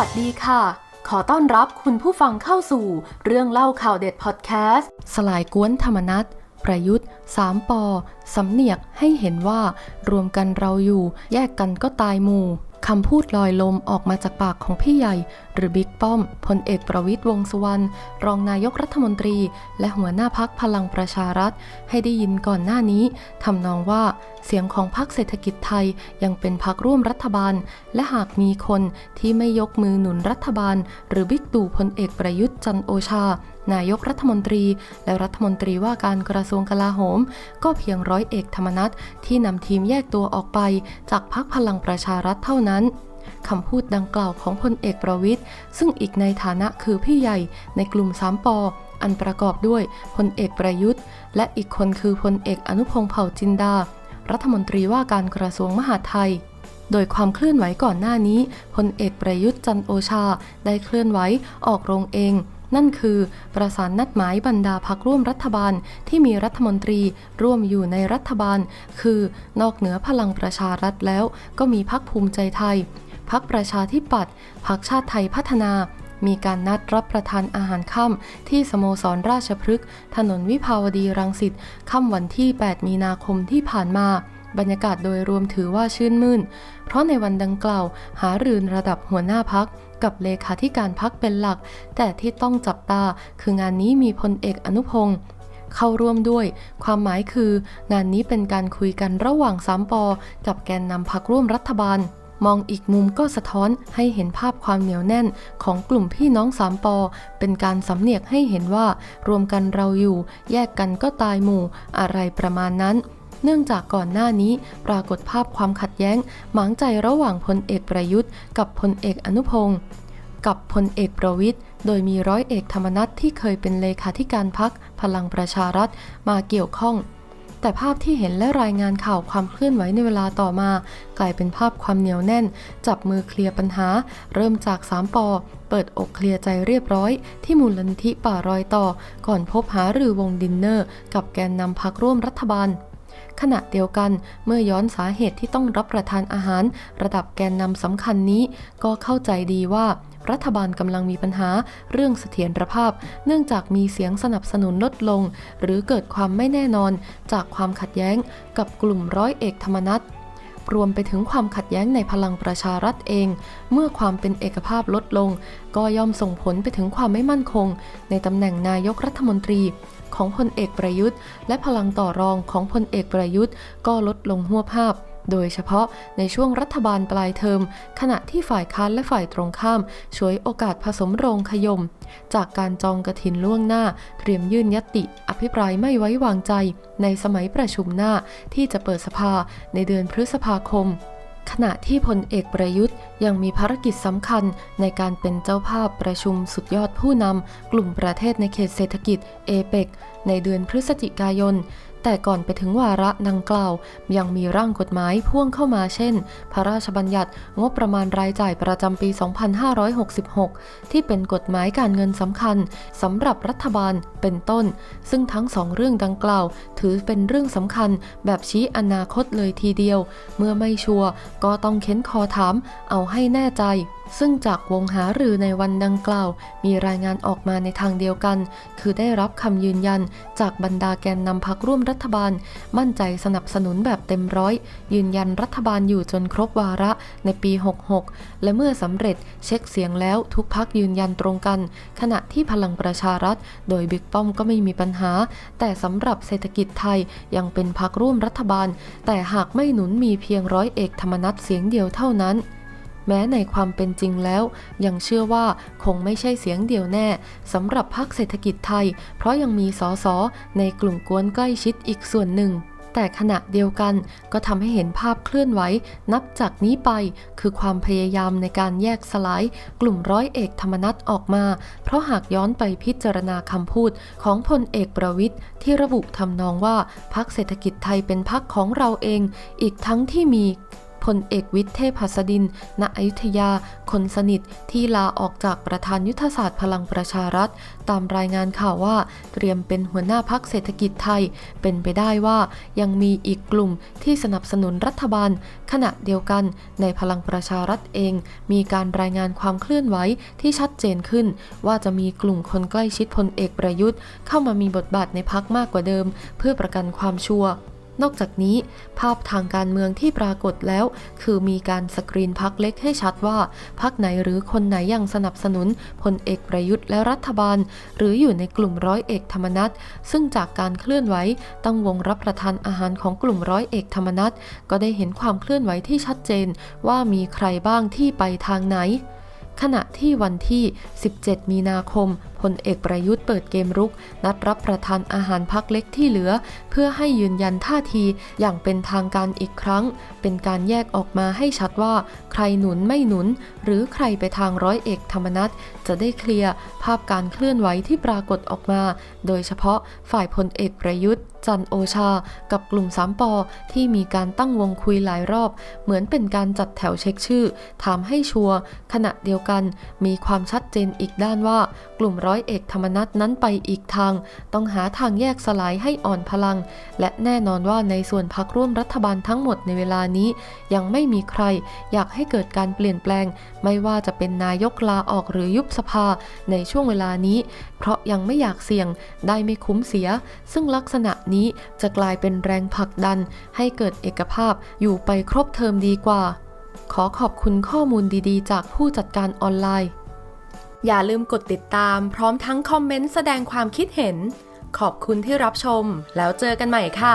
วัสดีค่ะ ขอต้อนรับคุณผู้ฟังเข้าสู่ เรื่องเล่าข่าวเด็ดพอดแคสต์ สลายกวนธรรมนัตประยุทธ์สามปอสำเนียกให้เห็นว่า รวมกันเราอยู่ แยกกันก็ตายหมู่ คำพูดลอยลมออกมาจากปากของพี่ใหญ่ หรือบิ๊กป้อมพลเอกประวิตยวงษ์สุวรรณรองนายกรัฐมนตรี และหัวหน้าพักพลังประชารัฐ ให้ได้ยินก่อนหน้านี้ทำนองว่าเสียงของพรรคเศรษฐกิจไทยยังเป็นพรรคร่วมรัฐบาล และหากมีคนที่ไม่ยกมือหนุนรัฐบาล หรือบิ๊กตู่พลเอกประยุทธ์จันโอชา นายกรัฐมนตรี และรัฐมนตรีว่าการกระทรวงกลาโหม ก็เพียงร้อยเอกธรรมนัฐที่นำทีมแยกตัวออกไป จากพรรคพลังประชารัฐเท่านั้นคำพูดดังกล่าวของพลเอกประวิทย์ซึ่งอีกในฐานะคือพี่ใหญ่ในกลุ่มสามปออันประกอบด้วยพลเอกประยุทธ์ และอีกคนคือพลเอกอนุพงษ์เผ่าจินดา รัฐมนตรีว่าการกระทรวงมหาดไทย โดยความเคลื่อนไหวก่อนหน้านี้พลเอกประยุทธ์จันโอชาได้เคลื่อนไหวออกโรงเอง นั่นคือประสานนัดหมายบรรดาพักร่วมรัฐบาลที่มีรัฐมนตรีร่วมอยู่ในรัฐบาล คือนอกเหนือพลังประชารัฐแล้ว ก็มีพักภูมิใจไทย พักประชาธิปัตย์พักชาติไทยพัฒนามีการนัดรับประทานอาหารค่ำที่สโมสรราชพฤกษ์ถนนวิภาวดีรังสิตค่ำวันที่ 8 มีนาคมที่ผ่านมา บรรยากาศโดยรวมถือว่าชื่นมื่น เพราะในวันดังกล่าวหารือระดับหัวหน้าพัก กับเลขาธิการพักเป็นหลัก แต่ที่ต้องจับตาคืองานนี้มีพลเอกอนุพงศ์เข้าร่วมด้วย ความหมายคือ งานนี้เป็นการคุยกันระหว่างสามปอกับแกนนำพักร่วมรัฐบาล มองอีกมุมก็สะท้อนให้เห็นภาพความเหนียวแน่นของกลุ่มพี่น้องสามปอ เป็นการสำเนียกให้เห็นว่า รวมกันเราอยู่ แยกกันก็ตายหมู่ อะไรประมาณนั้น เนื่องจากก่อนหน้านี้ปรากฏภาพความขัดแย้ง หมางใจระหว่างพลเอกประยุทธ์ กับพลเอกอนุพงศ์กับพลเอกประวิทย์โดยมีร้อยเอกธรรมนัฐที่เคยเป็นเลขาธิการพักพลังประชารัฐมาเกี่ยวข้อง แต่ภาพที่เห็นและรายงานข่าวความเคลื่อนไหวในเวลาต่อมา กลายเป็นภาพความเหนียวแน่น จับมือเคลียร์ปัญหา เริ่มจากสามปอเปิดอกเคลียร์ใจเรียบร้อย ที่มูลนิธิป่ารอยต่อ ก่อนพบหารือวงดินเนอร์ กับแกนนำพักร่วมรัฐบาล ขณะเดียวกันเมื่อย้อนสาเหตุที่ต้องรับประทานอาหาร ระดับแกนนำสำคัญนี้ ก็เข้าใจดีว่ารัฐบาลกำลังมีปัญหาเรื่องเสถียรภาพ เนื่องจากมีเสียงสนับสนุนลดลง หรือเกิดความไม่แน่นอนจากความขัดแย้งกับกลุ่มร้อยเอกธรรมนัฐ รวมไปถึงความขัดแย้งในพลังประชารัฐเอง เมื่อความเป็นเอกภาพลดลง ก็ย่อมส่งผลไปถึงความไม่มั่นคง ในตำแหน่งนายกรัฐมนตรีของพลเอกประยุทธ์ และพลังต่อรองของพลเอกประยุทธ์ ก็ลดลงหัวภาพ โดยเฉพาะในช่วงรัฐบาลปลายเทอม ขณะที่ฝ่ายค้านและฝ่ายตรงข้ามช่วยโอกาสผสมโรงขยม จากการจองกระถินล่วงหน้า เตรียมยื่นยติ อภิปรายไม่ไว้วางใจ ในสมัยประชุมหน้าที่จะเปิดสภาในเดือนพฤษภาคมขณะที่พลเอกประยุทธ์ยังมีภารกิจสำคัญในการเป็นเจ้าภาพประชุมสุดยอดผู้นำกลุ่มประเทศในเขตเศรษฐกิจเอเปกในเดือนพฤศจิกายน แต่ก่อนไปถึงวาระดังกล่าว ยังมีร่างกฎหมายพ่วงเข้ามาเช่น พระราชบัญญัติงบประมาณรายจ่ายประจำปี 2566 ที่เป็นกฎหมายการเงินสำคัญสำหรับรัฐบาลเป็นต้น ซึ่งทั้งสองเรื่องดังกล่าว ถือเป็นเรื่องสำคัญแบบชี้อนาคตเลยทีเดียว เมื่อไม่ชัวร์ก็ต้องเค้นคอถาม เอาให้แน่ใจซึ่งจากวงหารือในวันดังกล่าว มีรายงานออกมาในทางเดียวกัน คือได้รับคำยืนยัน จากบรรดาแกนนำพักร่วมรัฐบาล มั่นใจสนับสนุนแบบเต็มร้อย ยืนยันรัฐบาลอยู่จนครบวาระในปี 66 และเมื่อสำเร็จเช็คเสียงแล้วทุกพักยืนยันตรงกัน ขณะที่พลังประชารัฐ โดยบิ๊กป้อมก็ไม่มีปัญหา แต่สำหรับเศรษฐกิจไทยยังเป็นพักร่วมรัฐบาล แต่หากไม่หนุนมีเพียงร้อยเอกธรรมนัฐเสียงเดียวเท่านั้น แม้ในความเป็นจริงแล้ว ยังเชื่อว่าคงไม่ใช่เสียงเดียวแน่สำหรับพรรคเศรษฐกิจไทย เพราะยังมีสสในกลุ่มกวนใกล้ชิดอีกส่วนหนึ่งแต่ขณะเดียวกันก็ทำให้เห็นภาพเคลื่อนไหว นับจากนี้ไปคือความพยายามในการแยกสลายกลุ่มร้อยเอกธรรมนัฐออกมา เพราะหากย้อนไปพิจารณาคำพูดของพลเอกประวิทย์ที่ระบุทำนองว่าพรรคเศรษฐกิจไทยเป็นพรรคของเราเอง อีกทั้งที่มี พลเอกวิทย์เทพหัสดิน ณ อยุธยา คนสนิท ที่ลาออกจากประธานยุทธศาสตร์พลังประชารัฐ ตามรายงานข่าวว่า เตรียมเป็นหัวหน้าพักเศรษฐกิจไทย เป็นไปได้ว่ายังมีอีกกลุ่มที่สนับสนุนรัฐบาล ขณะเดียวกันในพลังประชารัฐเอง มีการรายงานความเคลื่อนไหวที่ชัดเจนขึ้น ว่าจะมีกลุ่มคนใกล้ชิดพลเอกประยุทธ์ เข้ามามีบทบาทในพักมากกว่าเดิม เพื่อประกันความชัวร์ นอกจากนี้ ภาพทางการเมืองที่ปรากฏแล้ว คือมีการสกรีนพักเล็กให้ชัดว่า พักไหนหรือคนไหนยังสนับสนุนพลเอกประยุทธ์และรัฐบาล หรืออยู่ในกลุ่มร้อยเอกธรรมนัฐซึ่งจากการเคลื่อนไหวตั้งวงรับประทานอาหารของกลุ่มร้อยเอกธรรมนัฐก็ได้เห็นความเคลื่อนไหวที่ชัดเจนว่ามีใครบ้างที่ไปทางไหน ขณะที่วันที่ 17 มีนาคมพลเอกประยุทธ์เปิดเกมรุก นัดรับประทานอาหารพักเล็กที่เหลือ เพื่อให้ยืนยันท่าทีอย่างเป็นทางการอีกครั้ง เป็นการแยกออกมาให้ชัดว่า ใครหนุนไม่หนุน หรือใครไปทางร้อยเอกธรรมนัฐจะได้เคลียร์ภาพการเคลื่อนไหวที่ปรากฏออกมา โดยเฉพาะฝ่ายพลเอกประยุทธ์จันโอชา กับกลุ่มสามปอที่มีการตั้งวงคุยหลายรอบ เหมือนเป็นการจัดแถวเช็คชื่อถามให้ชัวร์ขณะเดียวกัน มีความชัดเจนอีกด้านว่า กลุ่มร้อยเอกธรรมนัฐนั้นไปอีกทาง ต้องหาทางแยกสลายให้อ่อนพลัง และแน่นอนว่าในส่วนพักร่วมรัฐบาลทั้งหมดในเวลานี้ ยังไม่มีใคร อยากให้เกิดการเปลี่ยนแปลง ไม่ว่าจะเป็นนายกลาออกหรือยุบสภาในช่วงเวลานี้ เพราะยังไม่อยากเสี่ยงได้ไม่คุ้มเสีย ซึ่งลักษณะนี้จะกลายเป็นแรงผลักดัน ให้เกิดเอกภาพอยู่ไปครบเทอมดีกว่า ขอขอบคุณข้อมูลดีๆ จากผู้จัดการออนไลน์ อย่าลืมกดติดตามพร้อมทั้งคอมเมนต์แสดงความคิดเห็น ขอบคุณที่รับชม แล้วเจอกันใหม่ค่ะ